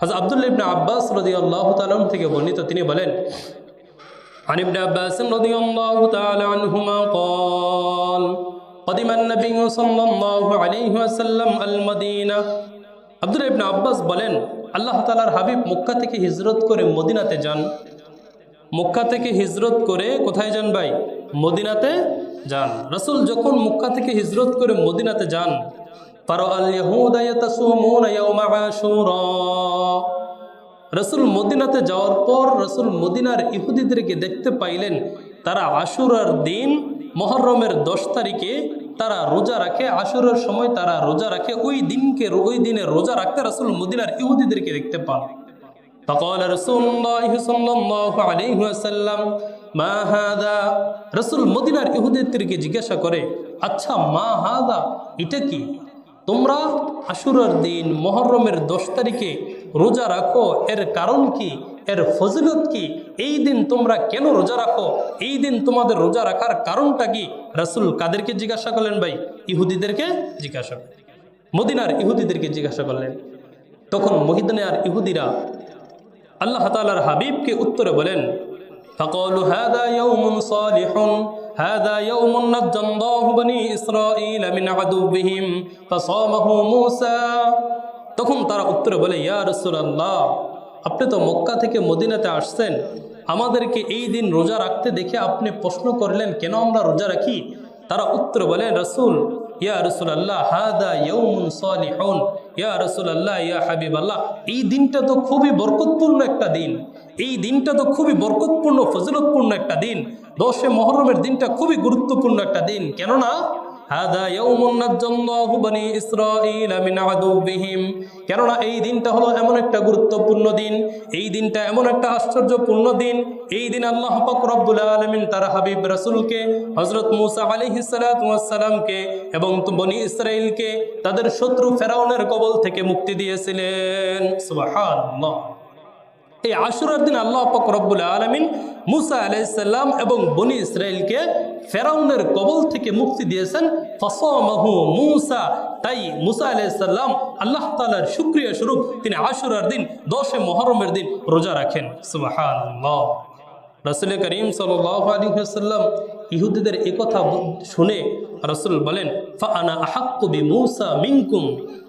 হজরত আবদুল্লাহ ইবনে আব্বাস রাদিয়াল্লাহু তাআলা থেকে বর্ণিত তিনি বলেন عن ابن عباس رضي الله تعالى عنهما قال قدم النبي صلى الله عليه وسلم المدينة আব্দুল ইবনে আব্বাস বলেন আল্লাহ তাআলার হাবিব মক্কা থেকে হিজরত করে মদিনাতে যান মক্কা থেকে হিজরত করে কোথায় যান ভাই মদিনাতে যান রসুল যখন মক্কা থেকে হিজরত করে মদিনাতে যান রসুল মদিনাতে যাওয়ার পর রসুল মদিনার ইহুদিদেরকে দেখতে পাইলেন তারা আশুরার দিন মহরমের দশ তারিখে তারা রোজা রাখে আশুরার সময় তারা রোজা রাখে ওই দিনকে ওই দিনে রোজা রাখতে রসুল মদিনার ইহুদিদেরকে দেখতে পান فقال رسول الله صلى الله عليه وسلم মা হাদা রসুল মদিনার ইহুদিদেরকে জিজ্ঞাসা করে আচ্ছা মা হাদা এটা কি তোমরা আশুরের দিন মহরমের দশ তারিখে রোজা রাখো। এর কারণ কি? এর ফজিলত কি? এই দিন তোমরা কেন রোজা রাখো? এই দিন তোমাদের রোজা রাখার কারণটা কি? রাসুল কাদেরকে জিজ্ঞাসা করলেন ভাই? ইহুদিদেরকে জিজ্ঞাসা করলেন। মদিনার ইহুদিদেরকে জিজ্ঞাসা করলেন। তখন মহিদিনে আর ইহুদিরা আল্লাহ তালার হাবিবকে উত্তরে বলেন, ফকল হাদা সালিহুন هذا يوم نجى الله بني إسرائيل من عدوهم فصامه موسى তখন তারা উত্তরে বলে ইয়া রসুলাল্লাহ আপনি তো মক্কা থেকে মদিনাতে আসছেন আমাদেরকে এই দিন রোজা রাখতে দেখে আপনি প্রশ্ন করলেন কেন আমরা রোজা রাখি তারা উত্তর বলেন রসুল ইয়া রসুল আল্লাহ হাদা ইয়ৌমুন সালিহুন ইয়া রসুল আল্লাহ ইয়া হাবিব আল্লাহ এই দিনটা তো খুবই বরকতপূর্ণ একটা দিন এই দিনটা তো খুবই বরকতপূর্ণ ফজিলতপূর্ণ একটা দিন দশে মহরমের দিনটা খুবই গুরুত্বপূর্ণ একটা দিন। কেননা কেননা, এই দিনটা হলো এমন একটা গুরুত্বপূর্ণ দিন, এই দিনটা এমন একটা আশ্চর্যপূর্ণ দিন, এই দিন আল্লাহ পাক রব্বুল আলামিন তার হাবিব রাসূলকে, হযরত মূসা আলাইহিস সালাতু সালামকে এবং বনি ইসরাঈলকে তাদের শত্রু ফেরাউনের কবল থেকে মুক্তি দিয়েছিলেন। এই আশুরার দিন আল্লাহ পাক রব্বুল আলমিন মুসা আলাইসাল্লাম এবং বনি ইসরায়েলকে ফেরাউনের কবল থেকে মুক্তি দিয়েছেন। ফসমাহু মুসা, তাই মুসা আলাইসাল্লাম আল্লাহ তালার সুক্রিয়া স্বরূপ তিনি আশুরার দিন, দশে মহরমের দিন রোজা রাখেন। সুবাহান্লাহ রসুল করিম সাল্লাম ইহুদিদের একথা শুনে রসুল বলেন ফানা আহাক্কবি মুসা মিনকুম।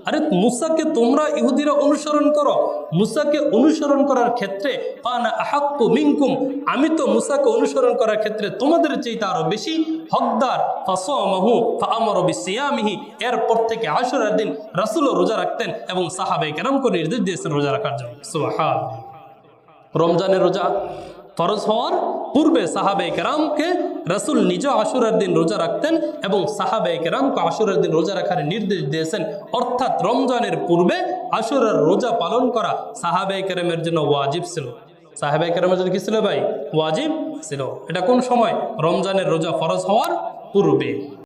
আরে মুসাকে তোমরা ইহুদিরা অনুসরণ করো। মুসাকে অনুসরণ করার ক্ষেত্রে ফানা আহাক্কু মিনকুম। আমি তো মুসাকে অনুসরণ করার ক্ষেত্রে তোমাদের চাইতে আরও বেশি হকদার। ফাসমাহু ফাআমর বিসিয়ামিহি। এরপর থেকে আশুরার দিন রাসূলও রোজা রাখতেন এবং সাহাবায়ে কেরামকে নির্দেশ দিয়েছেন রোজা রাখার জন্য। সুবহান রমজানের রোজা ফরজ হওয়ার পূর্বে সাহাবে কেরামকে রসুল নিজ আশুরের দিন রোজা রাখতেন এবং সাহাবে কেরামকে আশুরের দিন রোজা রাখার নির্দেশ দিয়েছেন। অর্থাৎ রমজানের পূর্বে আশুরের রোজা পালন করা সাহাবে কেরামের জন্য ওয়াজিব ছিল। সাহাবে কেরামের জন্য কি ছিল ভাই? ওয়াজিব ছিল। এটা কোন সময়? রমজানের রোজা ফরজ হওয়ার পূর্বে।